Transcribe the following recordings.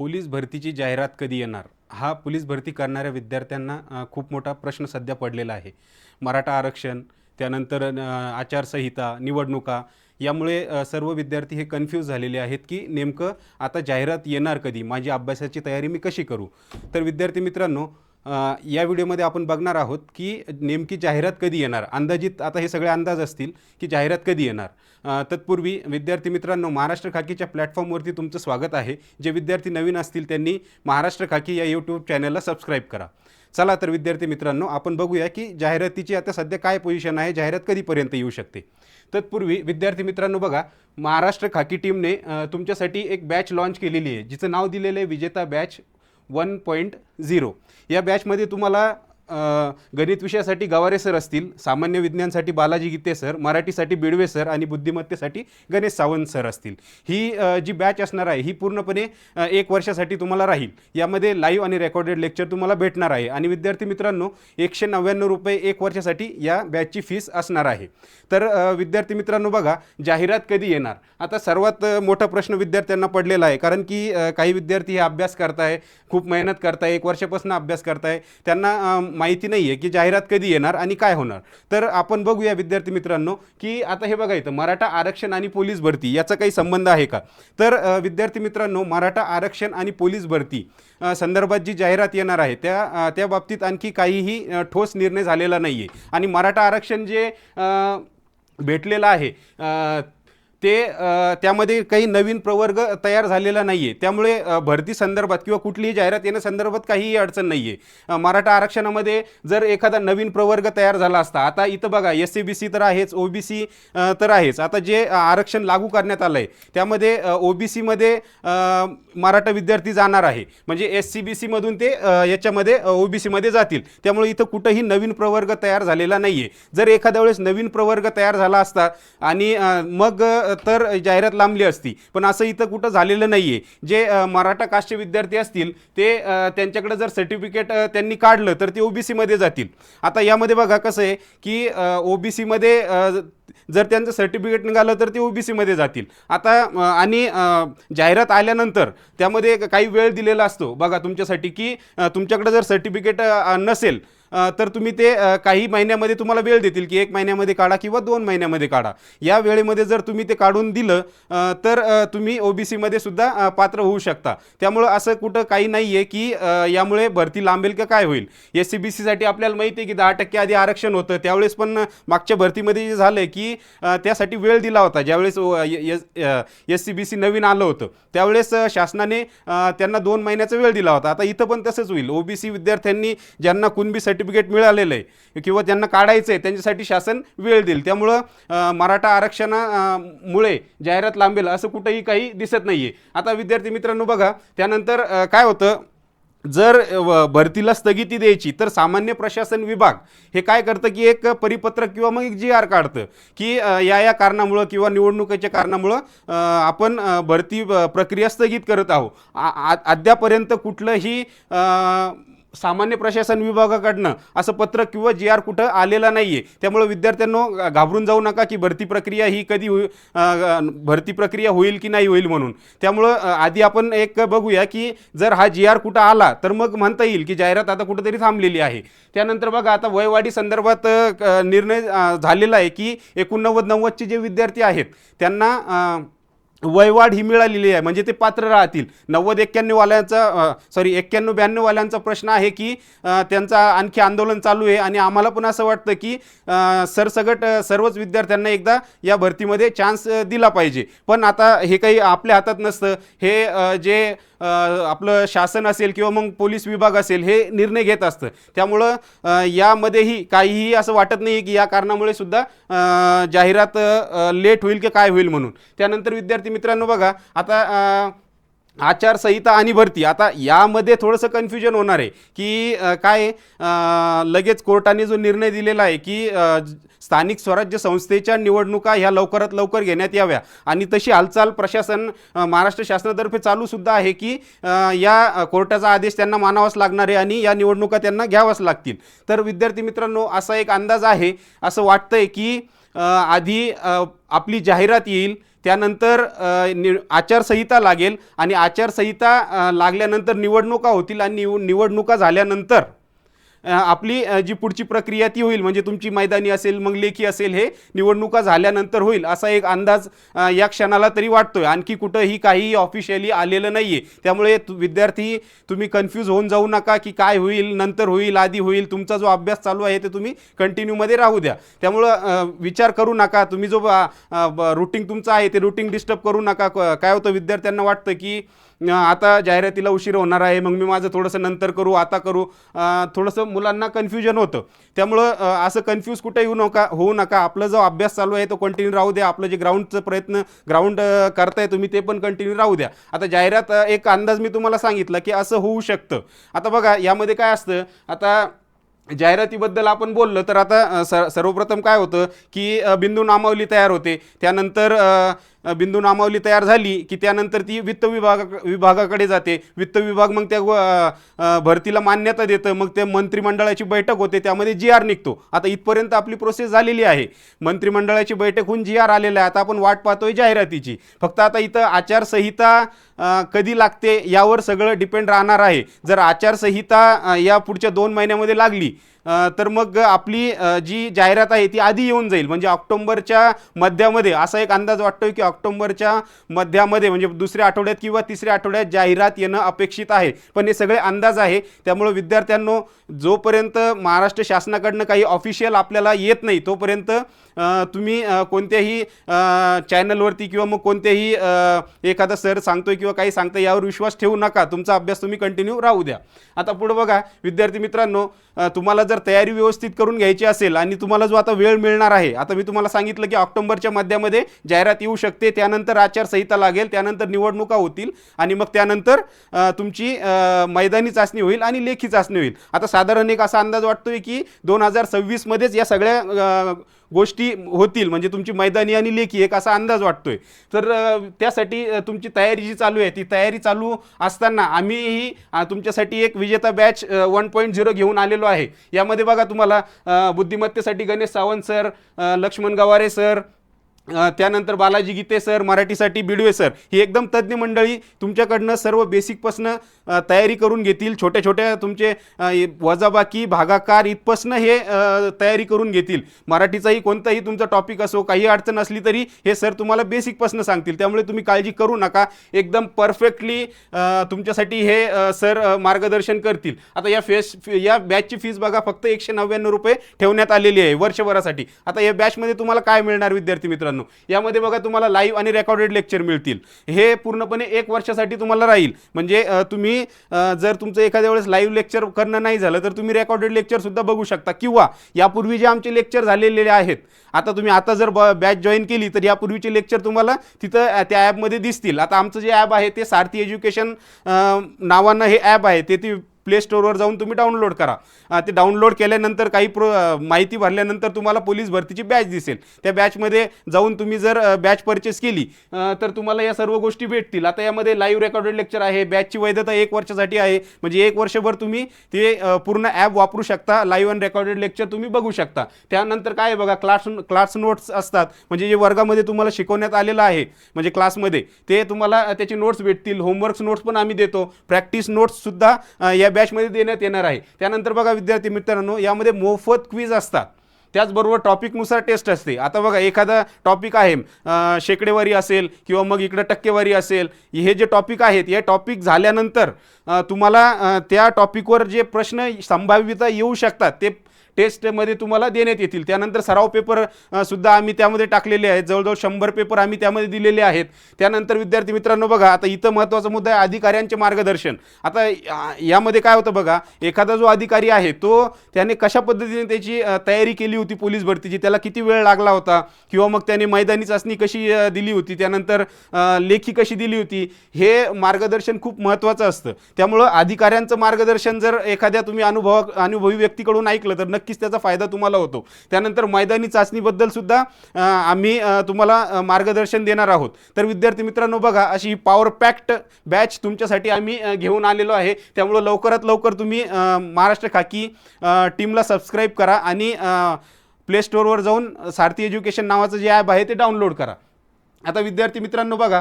Police भरतीची जाहिरात कधी येणार? हा पोलीस भरती करणाऱ्या विद्यार्थ्यांना खूप मोठा प्रश्न सध्या पडलेला आहे. मराठा आरक्षण त्यानंतर आचारसंहिता निवडणुका यामुळे सर्व विद्यार्थी हे कन्फ्यूज झालेले आहेत की नेमकं आता जाहिरात येणार कधी? माझी अभ्यासाची तयारी मी कशी करू? तर विद्यार्थी मित्रांनो या व्हिडिओमध्ये आपण बघणार आहोत की नेमकी जाहिरात कधी येणार? अंदाजित आता हे सगळे अंदाज असतील की जाहिरात कधी येणार? तत्पूर्वी विद्यार्थी मित्रांनो महाराष्ट्र खाकीच्या प्लॅटफॉर्मवरती तुमचं स्वागत आहे. जे विद्यार्थी नवीन असतील त्यांनी महाराष्ट्र खाकी या यूट्यूब चॅनलला सबस्क्राईब करा. चला तर विद्यार्थी मित्रांनो आपण बघूया की जाहिरातीची आता सध्या काय पोझिशन आहे जाहिरात कधीपर्यंत येऊ शकते? तत्पूर्वी विद्यार्थी मित्रांनो बघा महाराष्ट्र खाकी टीमने तुमच्यासाठी एक बॅच लॉन्च केलेली आहे जिचं नाव दिलेलं आहे विजेता बॅच वन पॉईंट झिरो. या बॅचमध्ये तुम्हाला गणित विषयासाठी गवारे सर असतील सामान्य विज्ञानसाठी बालाजी गीते सर मराठीसाठी बिडवे सर आणि बुद्धिमत्तेसाठी गणेश सावंत सर असतील. ही जी बॅच असणार आहे ही पूर्णपणे एक वर्षासाठी तुम्हाला राहील. यामध्ये लाईव्ह आणि रेकॉर्डेड लेक्चर तुम्हाला भेटणार आहे. आणि विद्यार्थी मित्रांनो एकशे नव्याण्णव रुपये एक वर्षासाठी या बॅचची फीस असणार आहे. तर विद्यार्थी मित्रांनो बघा जाहिरात कधी येणार? आता सर्वात मोठा प्रश्न विद्यार्थ्यांना पडलेला आहे. कारण की काही विद्यार्थी हे अभ्यास करताय खूप मेहनत करताय एक वर्षापासून अभ्यास करताय. त्यांना माहिती नाही आहे की जाहिरात कधी येणार आणि काय होणार. तर आपण बघूया विद्यार्थी मित्रांनो की आता हे बघा इथं मराठा आरक्षण आणि पोलीस भरती याचा काही संबंध आहे का? तर विद्यार्थी मित्रांनो मराठा आरक्षण आणि पोलीस भरती संदर्भात जी जाहिरात येणार आहे त्या त्या बाबतीत आणखी काहीही ठोस निर्णय झालेला नाही आहे आणि मराठा आरक्षण जे भेटलेलं आहे ते त्यामध्ये काही नवीन प्रवर्ग तयार झालेला नाही आहे त्यामुळे भरती संदर्भात किंवा कुठलीही जाहिरात येण्यासंदर्भात काहीही अडचण नाही आहे मराठा आरक्षणामध्ये जर एखादा नवीन प्रवर्ग तयार झाला असता आता इथं बघा एस सी बी सी तर आहेच ओ बी सी तर आहेच. आता जे आरक्षण लागू करण्यात आलं आहे त्यामध्ये ओ बी सीमध्ये मराठा विद्यार्थी जाणार आहे. म्हणजे एस सी बी सीमधून ते याच्यामध्ये ओ बी सीमध्ये जातील. त्यामुळे इथं कुठंही नवीन प्रवर्ग तयार झालेला नाही आहे जर एखाद्या वेळेस नवीन प्रवर्ग तयार झाला असता आणि मग तर जाहिरात लांबली असती. पण असं इथं कुठं झालेलं नाही आहे जे मराठा कास्टचे विद्यार्थी असतील ते त्यांच्याकडे जर सर्टिफिकेट त्यांनी काढलं तर ते ओबीसीमध्ये जातील. आता यामध्ये बघा कसं आहे की ओबीसीमध्ये जर त्यांचं सर्टिफिकेट निघालं तर ते ओबीसीमध्ये जातील. आता आणि जाहिरात आल्यानंतर त्यामध्ये काही वेळ दिलेला असतो. बघा तुमच्यासाठी की तुमच्याकडे जर सर्टिफिकेट नसेल तर तुम्ही ते काही महिन्यामध्ये तुम्हाला वेळ देतील की एक महिन्यामध्ये काढा किंवा दोन महिन्यामध्ये काढा. या वेळेमध्ये जर तुम्ही ते काढून दिलं तर तर ओ तुम्ही ओबीसीमध्ये सुद्धा पात्र होऊ शकता. त्यामुळं असं कुठं काही नाही आहे की यामुळे भरती लांबेल का काय होईल? एस सी बी सीसाठी आपल्याला माहिती आहे की दहा टक्के आधी आरक्षण होतं. त्यावेळेस पण मागच्या भरतीमध्ये जे झालं की त्यासाठी वेळ दिला होता. ज्यावेळेस एस सी बी सी नवीन आलं होतं. त्यावेळेस शासनाने त्यांना दोन महिन्याचा वेळ दिला होता. आता इथं पण तसंच होईल. ओबीसी विद्यार्थ्यांनी ज्यांना कुणबीसाठी सर्टिफिकेट मिळालेलं आहे. किंवा त्यांना काढायचं आहे त्यांच्यासाठी शासन वेळ देईल. त्यामुळं मराठा आरक्षणामुळे जाहिरात लांबेल असं कुठंही काही दिसत नाही आहे आता विद्यार्थी मित्रांनो बघा त्यानंतर काय होतं? जर व- भरतीला स्थगिती द्यायची तर सामान्य प्रशासन विभाग हे काय करतं की एक परिपत्रक किंवा मग एक जी आर काढतं की या या कारणामुळं किंवा निवडणुकीच्या कारणामुळं आपण भरती प्रक्रिया स्थगित करत आहोत. आ- अद्यापर्यंत कुठलंही सामान्य प्रशासन विभागाकडनं असं पत्र किंवा जी आर कुठं आलेला नाही आहे त्यामुळं विद्यार्थ्यांनो घाबरून जाऊ नका की भरती प्रक्रिया ही कधी होई भरती प्रक्रिया होईल की नाही होईल म्हणून. त्यामुळं आधी आपण एक बघूया की जर हा जी आर कुठं आला तर मग म्हणता येईल की जाहिरात आता कुठंतरी थांबलेली आहे. त्यानंतर बघा आता वयवाढी संदर्भात क- निर्णय झालेला आहे की एकोणनव्वद नव्वदचे जे विद्यार्थी आहेत त्यांना वयवाढ ही मिळालेली आहे. म्हणजे ते पात्र राहतील. नव्वद एक्क्याण्णववाल्यांचा सॉरी एक्क्याण्णव ब्याण्णव वाल्यांचा प्रश्न आहे की त्यांचा आणखी आंदोलन चालू आहे. आणि आम्हाला पण असं वाटतं की सरसगट सर्वच विद्यार्थ्यांना एकदा या भरतीमध्ये चान्स दिला पाहिजे. पण आता हे काही आपल्या हातात नसतं. हे जे आपलं शासन असेल किंवा मग पोलीस विभाग असेल हे निर्णय घेत असतं. त्यामुळं यामध्येही काहीही असं वाटत नाही की या कारणामुळे सुद्धा जाहिरात लेट होईल की काय होईल म्हणून. त्यानंतर विद्यार्थी मित्रांनो बघा आता आचारसंहिता आणि भरती आता यामध्ये थोडंसं कन्फ्युजन होणार आहे की काय लगेच कोर्टाने जो निर्णय दिलेला आहे की स्थानिक स्वराज्य संस्थेच्या निवडणुका ह्या लवकरात लवकर घेण्यात याव्या. आणि तशी हालचाल प्रशासन महाराष्ट्र शासनातर्फे चालूसुद्धा आहे की या कोर्टाचा आदेश त्यांना मानावाच लागणार आहे आणि या निवडणुका त्यांना घ्यावाच लागतील. तर विद्यार्थी मित्रांनो असा एक अंदाज आहे असं वाटतंय की आधी आपली जाहिरात येईल त्यानंतर नि आचारसंहिता लागेल आणि आचारसंहिता लागल्यानंतर निवडणुका होतील आणि निव निवडणुका झाल्यानंतर आपली जी पुढची प्रक्रिया ती होईल. म्हणजे तुमची मैदानी असेल मग लेखी असेल हे निवडणुका झाल्यानंतर होईल असा एक अंदाज या क्षणाला तरी वाटतोय. आणखी कुठंही काही ऑफिशियली आलेलं नाही आहे त्यामुळे विद्यार्थी तुम्ही कन्फ्यूज होऊन जाऊ नका की काय होईल नंतर होईल आधी होईल. तुमचा जो अभ्यास चालू आहे ते तुम्ही कंटिन्यूमध्ये राहू द्या. त्यामुळं विचार करू नका. तुम्ही जो रुटीन तुमचं आहे ते रुटीन डिस्टर्ब करू नका. काय होतं विद्यार्थ्यांना वाटतं की आता जाहिरातीला उशीर होणार आहे मग मी माझं थोडंसं नंतर करू आता करू. थोडंसं मुलांना कन्फ्युजन होतं. त्यामुळं असं कन्फ्यूज कुठे येऊ नका होऊ नका. आपला जो अभ्यास चालू आहे तो कंटिन्यू राहू द्या. आपलं जे ग्राउंडचं प्रयत्न ग्राउंड करताय तुम्ही ते पण कंटिन्यू राहू द्या. आता जाहिरात एक अंदाज मी तुम्हाला सांगितलं की असं होऊ शकतं. आता बघा यामध्ये काय असतं? आता जाहिरातीबद्दल आपण बोललं तर आता स सर्वप्रथम काय होतं की बिंदू नामावली तयार होते. त्यानंतर बिंदू नामावली तयार झाली की त्यानंतर ती वित्त विभागा विभागाकडे जाते. वित्त विभाग मग त्या भरतीला मान्यता देतं. मग ते मंत्रिमंडळाची बैठक होते. त्यामध्ये जी आर निघतो. आता इथपर्यंत आपली प्रोसेस झालेली आहे. मंत्रिमंडळाची बैठक होऊन जी आर आलेला आहे. आता आपण वाट पाहतोय जाहिरातीची. फक्त आता इथं आचारसंहिता कधी लागते यावर सगळं डिपेंड राहणार आहे. जर आचारसंहिता या पुढच्या दोन महिन्यामध्ये लागली तर मग आपली जी जाहिरात आहे ती आधी येऊन जाईल. म्हणजे ऑक्टोंबरच्या मध्यामध्ये असा एक अंदाज वाटतोय की ऑक्टोंबरच्या मध्यामध्ये म्हणजे दुसऱ्या आठवड्यात किंवा तिसऱ्या आठवड्यात जाहिरात येणं अपेक्षित आहे. पण हे सगळे अंदाज आहे. त्यामुळे विद्यार्थ्यांनो जोपर्यंत महाराष्ट्र शासनाकडनं काही ऑफिशियल आपल्याला येत नाही तोपर्यंत तुम्ही कोणत्याही चॅनलवरती किंवा मग कोणत्याही एखादा सर सांगतोय किंवा काही सांगतोय यावर विश्वास ठेवू नका. तुमचा अभ्यास तुम्ही कंटिन्यू राहू द्या. आता पुढे बघा. विद्यार्थी मित्रांनो तुम्हाला जर तयारी व्यवस्थित करून घ्यायची असेल आणि तुम्हाला जो आता वेळ मिळणार आहे आता मी तुम्हाला सांगितलं की ऑक्टोबरच्या मध्यामध्ये जाहिरात येऊ शकते त्यानंतर आचारसंहिता लागेल त्यानंतर निवडणुका होतील आणि मग त्यानंतर तुमची मैदानी चाचणी होईल आणि लेखी चाचणी होईल. आता साधारण एक असा अंदाज वाटतोय की दोन हजार सव्वीसमध्येच या सगळ्या गोष्टी होतील म्हणजे तुमची मैदानी आणि लेखी एक असा अंदाज वाटतोय. तर त्यासाठी तुमची तयारी जी चालू आहे ती तयारी चालू असताना आम्हीही तुमच्यासाठी एक विजेता बॅच वन पॉईंट झिरो घेऊन आलेलो आहे. यामध्ये बघा तुम्हाला बुद्धिमत्तेसाठी गणेश सावंत सर लक्ष्मण गवारे सर त्यानंतर बालाजी गीते सर मराठीसाठी बिडवे सर ही एकदम तज्ज्ञ मंडळी तुमच्याकडनं सर्व बेसिकपासनं तयारी करून घेतील. छोट्या छोट्या तुमचे वजाबाकी भागाकार इथपासनं हे तयारी करून घेतील. मराठीचाही कोणताही तुमचा टॉपिक असो काही अडचण असली तरी हे सर तुम्हाला बेसिकपासनं सांगतील. त्यामुळे तुम्ही काळजी करू नका. एकदम परफेक्टली तुमच्यासाठी हे सर मार्गदर्शन करतील. आता या फेस या बॅचची फीस बघा फक्त एकशे नव्याण्णव रुपये ठेवण्यात आलेली आहे वर्षभरासाठी. आता या बॅचमध्ये तुम्हाला काय मिळणार विद्यार्थी मित्रांनो? यामध्ये बघा तुम्हाला लाईव्ह आणि रेकॉर्डेड लेक्चर मिळतील. हे पूर्णपणे एक वर्षासाठी तुम्हाला राहील. म्हणजे तुम्ही जर तुमचं एखाद्या वेळेस लाईव्ह लेक्चर करणं नाही झालं तर तुम्ही रेकॉर्डेड लेक्चरसुद्धा बघू शकता. किंवा यापूर्वी जे आमचे लेक्चर झालेले आहेत आता तुम्ही आता जर बॅच जॉईन केली तर यापूर्वीचे लेक्चर तुम्हाला तिथं त्या ॲपमध्ये दिसतील. आता आमचं जे ॲप आहे ते सारथी एज्युकेशन नावानं हे ॲप आहे ते ती प्ले स्टोअरवर जाऊन तुम्ही डाउनलोड करा. ते डाउनलोड केल्यानंतर काही प्रो माहिती भरल्यानंतर तुम्हाला पोलीस भरतीची बॅच दिसेल. त्या बॅचमध्ये जाऊन तुम्ही जर बॅच परचेस केली तर तुम्हाला या सर्व गोष्टी भेटतील. आता यामध्ये लाईव्ह रेकॉर्डेड लेक्चर आहे बॅचची वैधता एक वर्षासाठी आहे. म्हणजे एक वर्षभर तुम्ही ते पूर्ण ॲप वापरू शकता. लाईव्ह अँड रेकॉर्डेड लेक्चर तुम्ही बघू शकता. त्यानंतर काय बघा क्लास क्लास नोट्स असतात. म्हणजे जे वर्गामध्ये तुम्हाला शिकवण्यात आलेलं आहे म्हणजे क्लासमध्ये ते तुम्हाला त्याचे नोट्स भेटतील. होमवर्क्स नोट्स पण आम्ही देतो. प्रॅक्टिस नोट्ससुद्धा या बॅचमध्ये देण्यात येणार आहे. त्यानंतर बघा विद्यार्थी मित्रांनो यामध्ये मोफत क्विज असतात. त्याचबरोबर टॉपिकनुसार टेस्ट असते. आता बघा एखादा टॉपिक आहे शेकडेवारी असेल किंवा मग इकडं टक्केवारी असेल हे जे टॉपिक आहेत हे टॉपिक झाल्यानंतर तुम्हाला त्या टॉपिकवर जे प्रश्न संभाव्यता येऊ शकतात ते टेस्टमध्ये तुम्हाला देण्यात येतील. त्यानंतर सराव पेपर सुद्धा आम्ही त्यामध्ये टाकलेले आहेत. जवळजवळ शंभर पेपर आम्ही त्यामध्ये दिलेले आहेत. त्यानंतर विद्यार्थी मित्रांनो बघा आता इथं महत्त्वाचा मुद्दा आहे अधिकाऱ्यांचे मार्गदर्शन. आता यामध्ये काय होतं बघा एखादा जो अधिकारी आहे तो त्याने कशा पद्धतीने त्याची तयारी केली होती पोलीस भरतीची त्याला किती वेळ लागला होता? किंवा मग त्याने मैदानी चाचणी कशी दिली होती? त्यानंतर लेखी कशी दिली होती? हे मार्गदर्शन खूप महत्त्वाचं असतं. त्यामुळं अधिकाऱ्यांचं मार्गदर्शन जर एखाद्या तुम्ही अनुभव अनुभवी व्यक्तीकडून ऐकलं तर नक्की नक्कीच त्याचा फायदा तुम्हाला होतो. त्यानंतर मैदानी चाचणीबद्दल सुद्धा आम्ही तुम्हाला मार्गदर्शन देणार आहोत. तर विद्यार्थी मित्रांनो बघा अशी ही पॉवर पॅक्ट बॅच तुमच्यासाठी आम्ही घेऊन आलेलो आहे. त्यामुळं लवकरात लवकर तुम्ही महाराष्ट्र खाकी टीमला सबस्क्राईब करा आणि प्ले स्टोअरवर जाऊन सारथी एज्युकेशन नावाचं जे ॲप आहे ते डाउनलोड करा. आता विद्यार्थी मित्रांनो बघा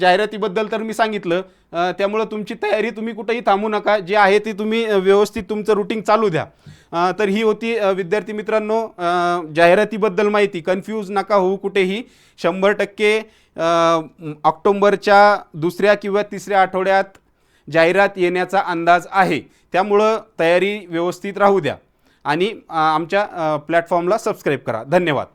जाहिरातीबद्दल तर मी सांगितलं त्यामुळं तुमची तयारी तुम्ही कुठेही थांबू नका. जे आहे ती तुम्ही व्यवस्थित तुमचं रुटीन चालू द्या. तर ही होती विद्यार्थी मित्रांनो जाहिरातीबद्दल माहिती. कन्फ्यूज नका होऊ कुठेही. शंभर टक्के ऑक्टोंबरच्या दुसऱ्या किंवा तिसऱ्या आठवड्यात जाहिरात येण्याचा अंदाज आहे. त्यामुळं तयारी व्यवस्थित राहू द्या. आणि आमच्या प्लॅटफॉर्मला सबस्क्राईब करा. धन्यवाद.